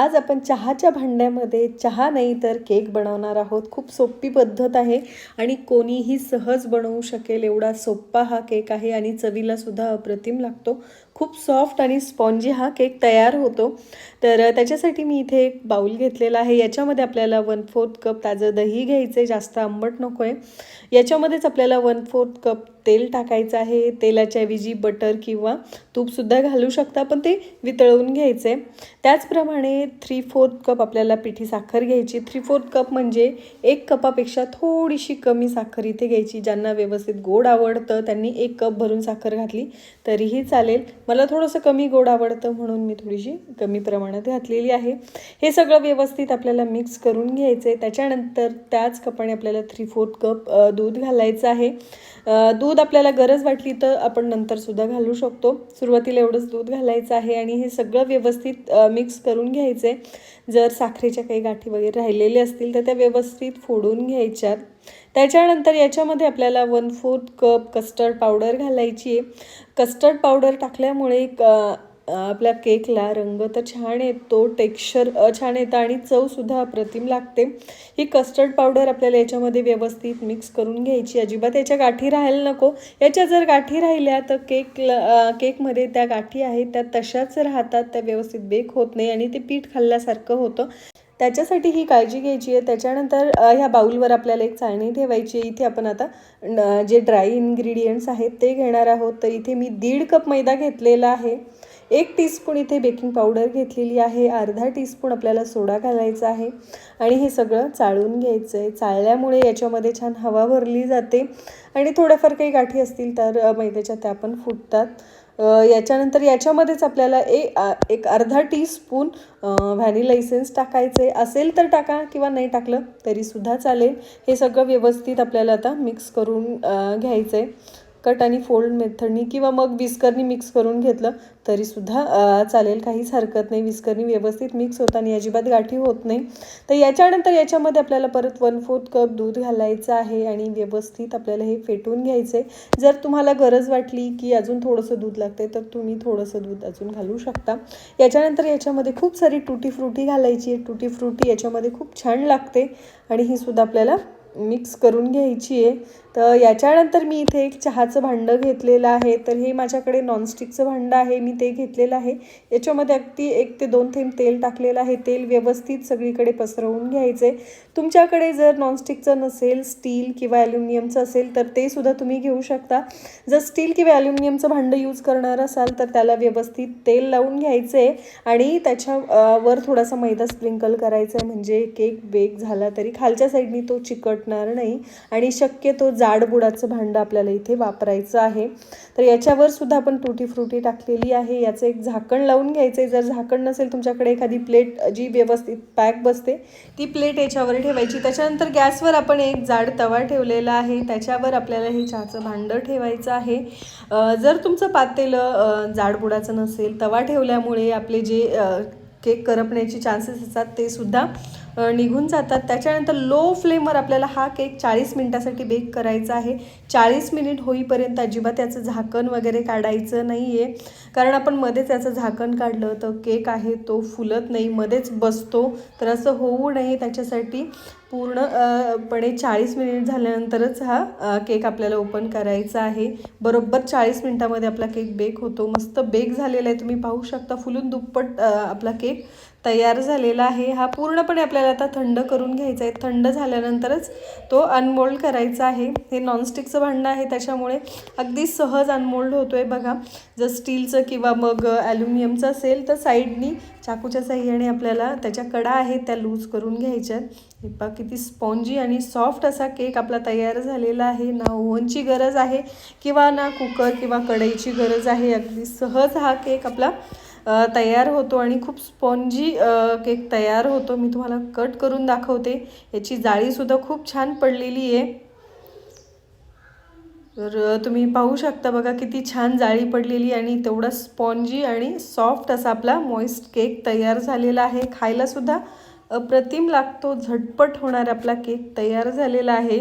आज आपण चहाच्या भांड्यामध्ये चहा नाही तर केक बनवणार आहोत. खूप सोपी पद्धत आहे आणि कोणीही सहज बनवू शकेल एवढा सोप्पा हा केक आहे आणि चवीलासुद्धा अप्रतिम लागतो. खूप सॉफ्ट आणि स्पॉन्जी हा केक तयार होतो. तर त्याच्यासाठी मी इथे एक बाऊल घेतलेला आहे. याच्यामध्ये आपल्याला वन फोर्थ कप ताजं दही घ्यायचं आहे जास्त आंबट नको आहे याच्यामध्येच आपल्याला वन फोर्थ कप तेल टाकायचं आहे तेलाच्या ऐवजी बटर किंवा तूपसुद्धा घालू शकता पण ते वितळवून घ्यायचं. आहे त्याचप्रमाणे थ्री फोर्थ कप आपल्याला पिठी साखर घ्यायची. थ्री फोर्थ कप म्हणजे एक कपापेक्षा थोडीशी कमी साखर इथे घ्यायची ज्यांना व्यवस्थित गोड आवडतं त्यांनी एक कप भरून साखर घातली तरीही चालेल. मला थोडंसं कमी गोड आवडतं म्हणून मी थोडीशी कमी प्रमाणात घातलेली आहे. हे सगळं व्यवस्थित आपल्याला मिक्स करून घ्यायचं आहे त्याच्यानंतर त्याच कपाने आपल्याला थ्री फोर्थ कप दूध घालायचं आहे. दूध दूध आपल्याला गरज वाटली तर आपण नंतरसुद्धा घालू शकतो. सुरुवातीला एवढंच दूध घालायचं आहे आणि हे सगळं व्यवस्थित मिक्स करून घ्यायचं आहे जर साखरेच्या काही गाठी वगैरे राहिलेले असतील तर त्या व्यवस्थित फोडून घ्यायच्यात. त्याच्यानंतर याच्यामध्ये आपल्याला one fourth cup custard powder घालायची आहे. कस्टर्ड पावडर टाकल्यामुळे एक, आपल्या केकला रंग तर छान येतो टेक्स्चर छान येतं आणि चवसुद्धा अप्रतिम लागते. ही कस्टर्ड पावडर आपल्याला याच्यामध्ये व्यवस्थित मिक्स करून घ्यायची. अजिबात याच्या गाठी राहायला नको. याच्या जर गाठी राहिल्या तर केकला केकमध्ये त्या गाठी आहेत त्या तशाच राहतात त्या व्यवस्थित बेक होत नाही आणि ते पीठ खाल्ल्यासारखं होतं. त्याच्यासाठी ही काळजी घ्यायची आहे. त्याच्यानंतर ह्या बाऊलवर आपल्याला एक चाळणी ठेवायची आहे. इथे आपण आता जे ड्राय इन्ग्रेडियंट्स आहेत ते घेणार आहोत. तर इथे मी दीड कप मैदा घेतलेला आहे. एक टीस्पून इथे बेकिंग पावडर घेतलेली आहे. अर्धा टीस्पून आपल्याला सोडा घालायचा आहे. आणि हे सगळं चाळून घ्यायचं आहे चाळल्यामुळे याच्यामध्ये छान हवा भरली जाते. आणि थोड्याफार काही गाठी असतील तर मैद्याच्या त्या पण फुटतात. याच्यानंतर याच्यामध्येच आपल्याला ए आ- एक अर्धा टीस्पून व्हॅनिला इसेन्स टाकायचे असेल तर टाका किंवा नाही टाकलं तरीसुद्धा चालेल. हे सगळं व्यवस्थित आपल्याला आता मिक्स करून घ्यायचं आहे कट आणि फोल्ड मेथडनी किंवा मग विस्करनी मिक्स करून घेतलं तरीसुद्धा चालेल. काहीच हरकत नाही. विस्करनी व्यवस्थित मिक्स होतं आणि अजिबात गाठी होत नाही. तर याच्यानंतर याच्यामध्ये आपल्याला परत वन फोर्थ कप दूध घालायचं आहे आणि व्यवस्थित आपल्याला हे फेटून घ्यायचं आहे जर तुम्हाला गरज वाटली की अजून थोडंसं दूध लागते तर तुम्ही थोडंसं दूध अजून घालू शकता. याच्यानंतर याच्यामध्ये खूप सारी टुटी फ्रुटी घालायची आहे. टुटी फ्रुटी याच्यामध्ये खूप छान लागते आणि ही सुद्धा आपल्याला मिक्स करून घ्यायची आहे. तर याच्यानंतर मी इथे एक चहाचं भांडं घेतलेलं आहे. तर हे माझ्याकडे नॉनस्टिकचं भांडं आहे. मी ते घेतलेलं आहे. याच्यामध्ये अगदी एक ते दोन थेंब तेल टाकलेलं आहे. तेल व्यवस्थित सगळीकडे पसरवून घ्यायचं. आहे तुमच्याकडे जर नॉनस्टिकचं नसेल स्टील किंवा ॲल्युमिनियमचं असेल तर ते सुद्धा तुम्ही घेऊ शकता. जर स्टील किंवा ॲल्युमिनियमचं भांडं यूज करणार असाल तर त्याला व्यवस्थित तेल लावून घ्यायचं. आहे आणि त्याच्यावर थोडासा मैदा स्प्रिंकल करायचा आहे. म्हणजे केक बेक झाला तरी खालच्या साईडनी तो चिकट चिकटणार नाही. आणि शक्यतो जाडबुडाचं भांडं आपल्याला इथे वापरायचं आहे. तर याच्यावर सुद्धा आपण तुटी फ्रुटी टाकलेली आहे. याचं एक झाकण लावून घ्यायचं आहे जर झाकण नसेल तुमच्याकडे एखादी प्लेट जी व्यवस्थित पॅक बसते ती प्लेट याच्यावर ठेवायची. त्याच्यानंतर गॅसवर आपण एक जाड तवा ठेवलेला आहे. त्याच्यावर आपल्याला हे चहाचं भांडं ठेवायचं आहे. जर तुमचं पातेलं जाडबुडाचं नसेल तवा ठेवल्यामुळे आपले जे केक करपण्याचे चान्सेस असतात ते सुद्धा निघून जातात. त्याच्यानंतर लो फ्लेमवर आपल्याला हा केक चाळीस मिनटासाठी बेक करायचा आहे. चाळीस मिनिट होईपर्यंत अजिबात त्याचं झाकण वगैरे काढायचं नाही आहे कारण आपण मध्येच त्याचं झाकण काढलं तर केक आहे तो फुलत नाही मध्येच बसतो. तर असं होऊ नये त्याच्यासाठी. पूर्णपणे चाळीस मिनिट झाल्यानंतरच हा केक आपल्याला ओपन करायचा आहे. बरोबर चाळीस मिनटामध्ये आपला केक बेक होतो. मस्त बेक झालेला आहे. तुम्ही पाहू शकता. फुलून दुप्पट आपला केक तयार झालेला आहे. हा पूर्णपणे आपल्याला आता थंड करून घ्यायचा आहे. थंड झाल्यानंतरच तो अनमोल्ड करायचा आहे. हे नॉनस्टिकचं भांडं आहे. त्याच्यामुळे अगदी सहज अनमोल्ड होतो आहे बघा. जर स्टीलचं किंवा मग ॲल्युमिनियमचं असेल तर साईडनी चाकूच्या साह्याने आपल्याला त्याच्या कडा आहेत त्या लूज करून घ्यायच्या आहेत. किती स्पॉन्जी आणि सॉफ्ट असा केक आपला तयार झालेला आहे. ना ओव्हनची गरज आहे किंवा ना कुकर किंवा कढईची गरज आहे. अगदी सहज हा केक आपला तयार होतो आणि खूप स्पॉन्जी केक तयार होतो. मी तुम्हाला कट करून दाखवते. याची जाळीसुद्धा खूप छान पडलेली आहे. तर तुम्ही पाहू शकता बघा किती छान जाळी पडलेली आणि तेवढा स्पॉन्जी आणि सॉफ्ट असा आपला मॉइस्ट केक तयार झालेला आहे. खायलासुद्धा अप्रतिम लागतो. झटपट होणारा आपला केक तयार झालेला आहे.